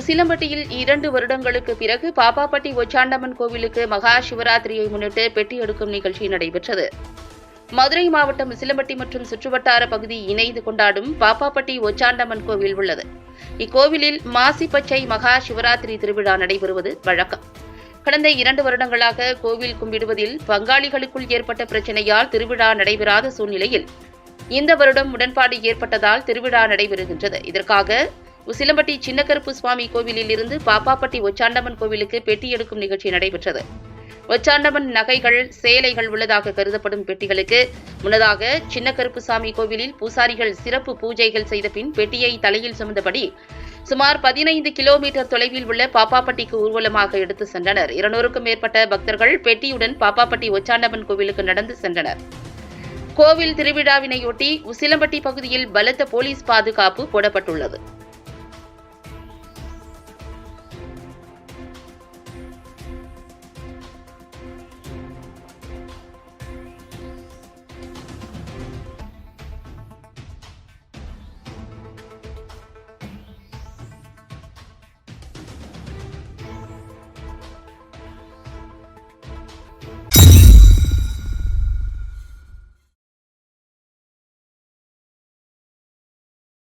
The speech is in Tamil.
உசிலம்பட்டியில் இரண்டு வருடங்களுக்கு பிறகு பாப்பாப்பட்டி ஒச்சாண்டம்மன் கோவிலுக்கு மகா சிவராத்திரியை முன்னிட்டு பெட்டி எடுக்கும் நிகழ்ச்சி நடைபெற்றது. மதுரை மாவட்டம் உசிலம்பட்டி மற்றும் சுற்றுவட்டார பகுதி இணைந்து கொண்டாடும் பாப்பாப்பட்டி ஒச்சாண்டம்மன் கோவில் உள்ளது. இக்கோவிலில் மாசி பச்சை மகா சிவராத்திரி திருவிழா நடைபெறுவது வழக்கம். கடந்த இரண்டு வருடங்களாக கோவில் கும்பிடுவதில் பங்காளிகளுக்குள் ஏற்பட்ட பிரச்சனையால் திருவிழா நடைபெறாத சூழ்நிலையில் இந்த வருடம் உடன்பாடு ஏற்பட்டதால் திருவிழா நடைபெறுகின்றது. இதற்காக உசிலம்பட்டி சின்னக்கருப்பு சுவாமி கோவிலில் இருந்து பாப்பாப்பட்டி ஒச்சாண்டம்மன் கோவிலுக்கு பெட்டி எடுக்கும் நிகழ்ச்சி நடைபெற்றது. ஒச்சாண்டமன் நகைகள் சேலைகள் உள்ளதாக கருதப்படும் பெட்டிகளுக்கு முன்னதாக சின்னக்கருப்பு சாமி கோவிலில் பூசாரிகள் சிறப்பு பூஜைகள் செய்த பின் பெட்டியை தலையில் சுமந்தபடி சுமார் பதினைந்து கிலோமீட்டர் தொலைவில் உள்ள பாப்பாப்பட்டிக்கு ஊர்வலமாக எடுத்து சென்றனர். இருநூறுக்கும் மேற்பட்ட பக்தர்கள் பெட்டியுடன் பாப்பாப்பட்டி ஒச்சாண்டமன் கோவிலுக்கு நடந்து சென்றனர். கோவில் திருவிழாவினையொட்டி உசிலம்பட்டி பகுதியில் பலத்த போலீஸ் பாதுகாப்பு போடப்பட்டுள்ளது.